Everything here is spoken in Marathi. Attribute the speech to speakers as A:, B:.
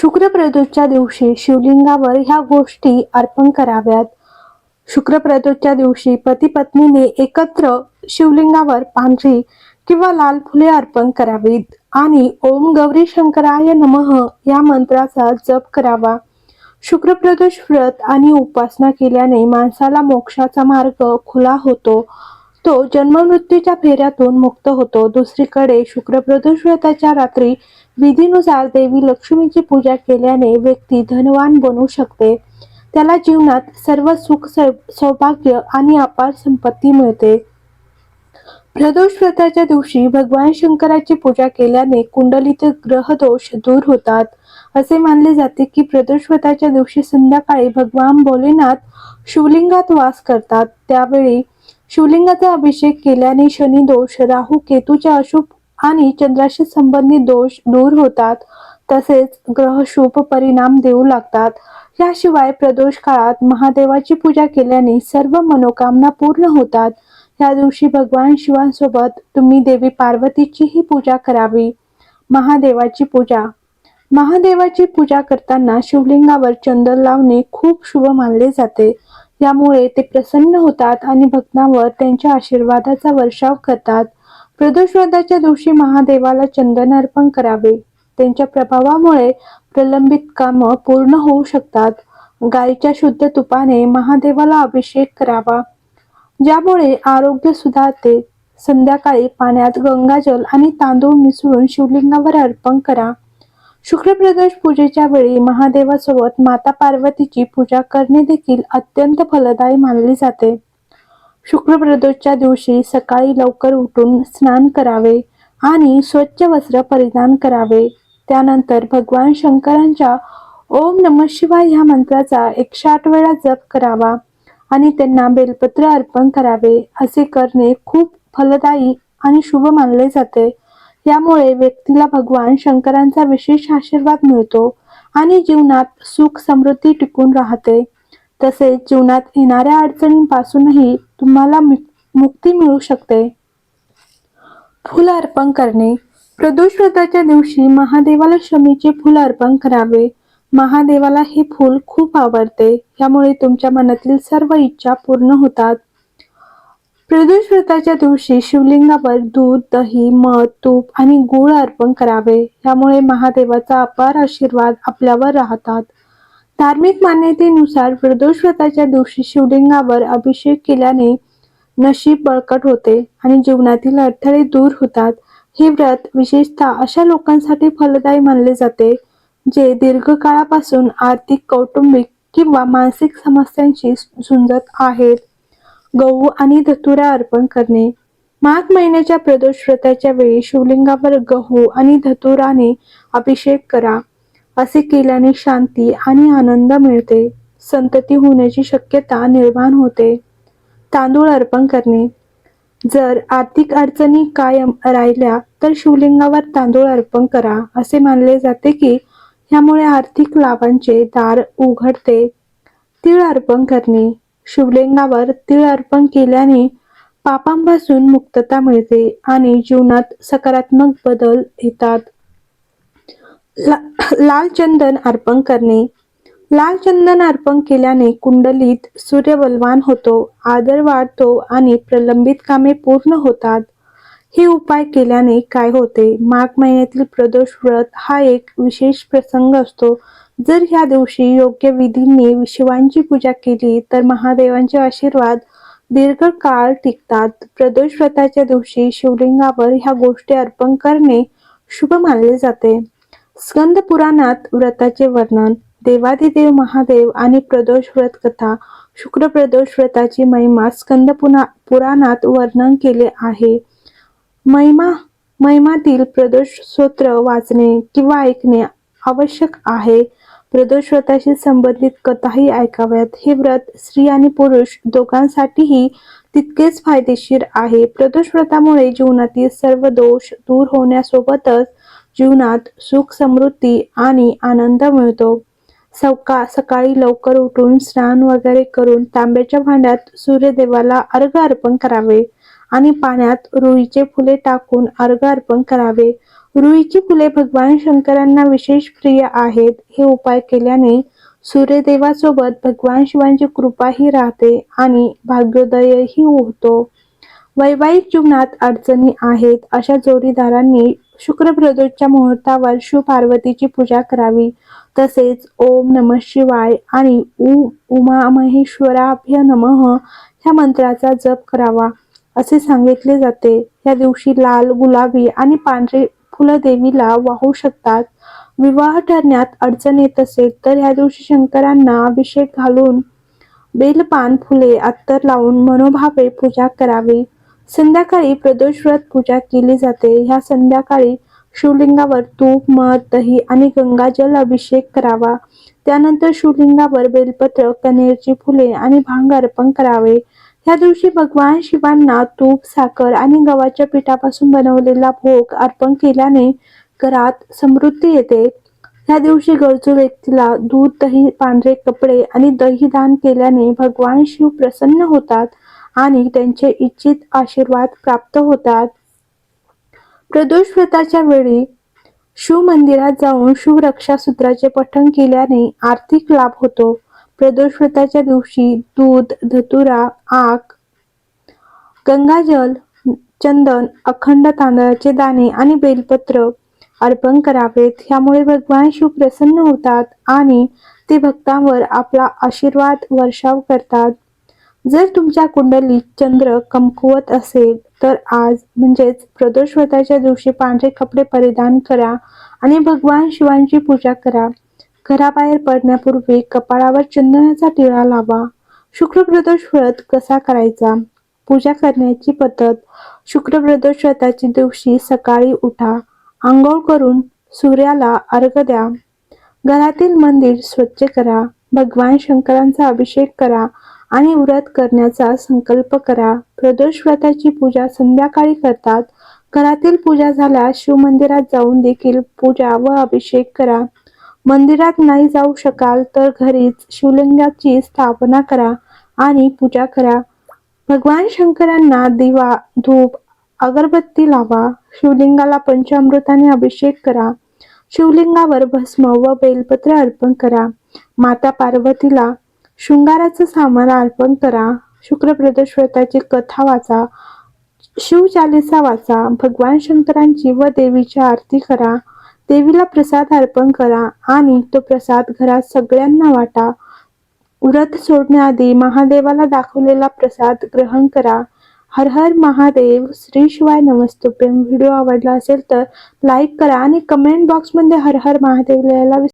A: शुक्रप्रदोषच्या दिवशी शिवलिंगावर ह्या गोष्टी अर्पण कराव्यात. शुक्रप्रदोषच्या दिवशी पती पत्नीने एकत्र शिवलिंगावर पांढरी किंवा लाल फुले अर्पण करावीत आणि ओम गौरी शंकराय नमः या मंत्राचा जप करावा. शुक्रप्रदोष व्रत आणि उपासना केल्याने माणसाला मोक्षाचा मार्ग खुला होतो. तो जन्ममृत्यूच्या फेऱ्यातून मुक्त होतो. दुसरीकडे शुक्रप्रदोष व्रताच्या रात्री विधीनुसार देवी लक्ष्मीची पूजा केल्याने व्यक्ती धनवान बनू शकते. त्याला जीवनात सर्व सुख सौभाग्य आणि अपार संपत्ती मिळते. प्रदोष व्रताच्या दिवशी भगवान शंकराची पूजा केल्याने कुंडलीतील ग्रह दोष दूर होतात. असे मानले जाते की प्रदोष व्रताच्या दिवशी संध्याकाळी भगवान भोलेनाथ शिवलिंगात वास करतात. त्यावेळी शिवलिंगाचा अभिषेक केल्याने शनी दोष राहू केतूच्या अशुभ आणि चंद्राशी संबंधित दोष दूर होतात. तसेच ग्रह शुभ परिणाम देऊ लागतात. याशिवाय प्रदोष काळात महादेवाची पूजा केल्याने सर्व मनोकामना पूर्ण होतात. या दिवशी भगवान शिवांसोबत तुम्ही देवी पार्वतीचीही पूजा करावी. महादेवाची पूजा. महादेवाची पूजा करताना शिवलिंगावर चंदन लावणे खूप शुभ मानले जाते. यामुळे ते प्रसन्न होतात आणि भक्तांवर त्यांच्या आशीर्वादाचा वर्षाव करतात. प्रदोषव्रताच्या दिवशी महादेवाला चंदन अर्पण करावे. त्यांच्या प्रभावामुळे प्रलंबित कामं पूर्ण होऊ शकतात. गायीच्या शुद्ध तुपाने महादेवाला अभिषेक करावा. ज्यामुळे आरोग्य सुधारते. संध्याकाळी पाण्यात गंगाजल आणि तांदूळ मिसळून शिवलिंगावर अर्पण करा. शुक्रप्रदोष पूजेच्या वेळी महादेवासोबत माता पार्वतीची पूजा करणे देखील अत्यंत फलदायी मानली जाते. शुक्लप्रदोषच्या दिवशी सकाळी लवकर उठून स्नान करावे आणि स्वच्छ वस्त्र परिधान करावे. त्यानंतर भगवान शंकरांच्या ओम नम शिवाय ह्या मंत्राचा एकशे आठ वेळा जप करावा आणि त्यांना बेलपत्र अर्पण करावे. असे करणे खूप फलदायी आणि शुभ मानले जाते. यामुळे व्यक्तीला भगवान शंकरांचा विशेष आशीर्वाद मिळतो आणि जीवनात सुख समृद्धी टिकून राहते. तसेच जीवनात येणाऱ्या अडचणींपासूनही तुम्हाला मुक्ती मिळू शकते. फुल अर्पण करणे. प्रदोष व्रताच्या दिवशी महादेवाला शमीचे फुल अर्पण करावे. महादेवाला हे फूल खूप आवडते. यामुळे तुमच्या मनातील सर्व इच्छा पूर्ण होतात. प्रदोष व्रताच्या दिवशी शिवलिंगावर दूध दही मध तूप आणि गुळ अर्पण करावे. यामुळे महादेवाचा अपार आशीर्वाद आपल्यावर राहतात. धार्मिक मान्यतेनुसार प्रदोष व्रताच्या दिवशी शिवलिंगावर अभिषेक केल्याने नशीब बळकट होते आणि जीवनातील अडथळे दूर होतात. हे व्रत विशेषतः अशा लोकांसाठी फलदायी मानले जाते जे दीर्घकाळापासून आर्थिक कौटुंबिक किंवा मानसिक समस्यांशी झुंजत आहेत. गहू आणि धतुरा अर्पण करणे. माघ महिन्याच्या प्रदोष व्रताच्या वेळी शिवलिंगावर गहू आणि धतुराने अभिषेक करा. असे केल्याने शांती आणि आनंद मिळते. संतती होण्याची शक्यता निर्माण होते. तांदूळ अर्पण करणे. जर आर्थिक अडचणी कायम राहिल्या तर शिवलिंगावर तांदूळ अर्पण करा असे मानले जाते की ह्यामुळे आर्थिक लाभांचे दार उघडते. तीळ अर्पण करणे. शिवलिंगावर तीळ अर्पण केल्याने पापांपासून मुक्तता मिळते आणि जीवनात सकारात्मक बदल येतात. ला- लाल चंदन अर्पण करणे. लाल चंदन अर्पण केल्याने कुंडलीत सूर्य बलवान होतो आदर वाढतो आणि प्रलंबित कामे पूर्ण होतात. हे उपाय केल्याने काय होते? माघ महिन्यातील प्रदोष व्रत हा एक विशेष प्रसंग असतो. जर ह्या दिवशी योग्य विधींनी शिवांची पूजा केली तर महादेवांचे आशीर्वाद दीर्घकाळ टिकतात. प्रदोष व्रताच्या दिवशी शिवलिंगावर ह्या गोष्टी अर्पण करणे शुभ मानले जाते. स्कंद पुराणात व्रताचे वर्णन देवादिदेव महादेव आणि प्रदोष व्रत कथा शुक्र प्रदोष व्रताची महिमा स्कंद पुना पुराणात वर्णन केले आहे. महिमा महिमातील प्रदोष स्तोत्र वाचणे किंवा ऐकणे आवश्यक आहे. प्रदोष व्रताशी संबंधित कथाही ऐकाव्यात. हे व्रत स्त्री आणि पुरुष दोघांसाठीही तितकेच फायदेशीर आहे. प्रदोष व्रतामुळे जीवनातील सर्व दोष दूर होण्यासोबतच जीवनात सुख समृद्धी आणि आनंद मिळतो. सवका सकाळी लवकर उठून स्नान वगैरे करून तांब्याच्या भांड्यात सूर्यदेवाला अर्घ अर्पण करावे आणि पाण्यात रुईचे फुले टाकून अर्घ अर्पण करावे. रुईची फुले भगवान शंकरांना विशेष प्रिय आहेत हे उपाय केल्याने सूर्यदेवासोबत भगवान शिवांची कृपाही राहते आणि भाग्योदयही होतो. वैवाहिक जीवनात अडचणी आहेत अशा जोडीदारांनी शुक्रप्रदोषच्या मुहूर्तावर शिव पार्वतीची पूजा करावी. तसेच ओम नम शिवाय आणि उ उमा महेश्वराभ्य नमः ह्या मंत्राचा जप करावा. असे सांगितले जाते. या दिवशी लाल गुलाबी आणि पांढरे फुलं देवीला वाहू शकतात. विवाह ठरण्यात अडचण येत असेल तर ह्या दिवशी शंकरांना अभिषेक घालून बेलपान फुले अत्तर लावून मनोभावे पूजा करावी. संध्याकाळी प्रदोष व्रत पूजा केली जाते. ह्या संध्याकाळी शिवलिंगावर तूप मध दही आणि गंगाजल अभिषेक करावा. त्यानंतर शिवलिंगावर बेलपत्र कनेरची फुले आणि भांग अर्पण करावे. ह्या दिवशी भगवान शिवांना तूप साखर आणि गव्हाच्या पिठापासून बनवलेला भोग अर्पण केल्याने घरात समृद्धी येते. ह्या दिवशी गरजू व्यक्तीला दूध दही पांढरे कपडे आणि दही दान केल्याने भगवान शिव प्रसन्न होतात. आणि त्यांचे इच्छित आशीर्वाद प्राप्त होतात. प्रदोष व्रताच्या वेळी शिव मंदिरात जाऊन शिव रक्षा सूत्राचे पठण केल्याने आर्थिक लाभ होतो. प्रदोष व्रताच्या दिवशी दूध धतुरा आक गंगाजल चंदन अखंड तांदळाचे दाणे आणि बेलपत्र अर्पण करावेत. ह्यामुळे भगवान शिव प्रसन्न होतात आणि ते भक्तांवर आपला आशीर्वाद वर्षाव करतात. जर तुमच्या कुंडलीत चंद्र कमकुवत असेल तर आज म्हणजेच प्रदोष व्रताच्या दिवशी पांढरे कपडे परिधान करा आणि भगवान शिवांची पूजा करा. घराबाहेर पडण्यापूर्वी कपाळावर चंदनाचा टिळा लावा. शुक्र प्रदोष व्रत कसा करायचा? पूजा करण्याची पद्धत शुक्र प्रदोष व्रताच्या दिवशी सकाळी उठा आंघोळ करून सूर्याला अर्घ द्या. घरातील मंदिर स्वच्छ करा भगवान शंकरांचा अभिषेक करा आणि व्रत करण्याचा संकल्प करा. प्रदोष व्रताची पूजा संध्याकाळी करतात. घरातील पूजा झाल्यास शिवमंदिरात जाऊन देखील पूजा व अभिषेक करा. मंदिरात नाही जाऊ शकाल तर घरीच शिवलिंगाची स्थापना करा आणि पूजा करा. भगवान शंकरांना दिवा धूप अगरबत्ती लावा. शिवलिंगाला पंचामृताने अभिषेक करा. शिवलिंगावर भस्म व बेलपत्र अर्पण करा. माता पार्वतीला शृंगाराचं सामान अर्पण करा. शुक्र प्रदोष व्रताची कथा वाचा. शिवचालिसा वाचा. भगवान शंकरांची व देवीची आरती करा. देवीला प्रसाद अर्पण करा आणि तो प्रसाद घरात सगळ्यांना वाटा. व्रत सोडण्याआधी महादेवाला दाखवलेला प्रसाद ग्रहण करा. हर हर महादेव श्री शिवाय नमस्तुभ्यम व्हिडिओ आवडला असेल तर लाईक करा आणि कमेंट बॉक्समध्ये हर हर महादेव लिहायला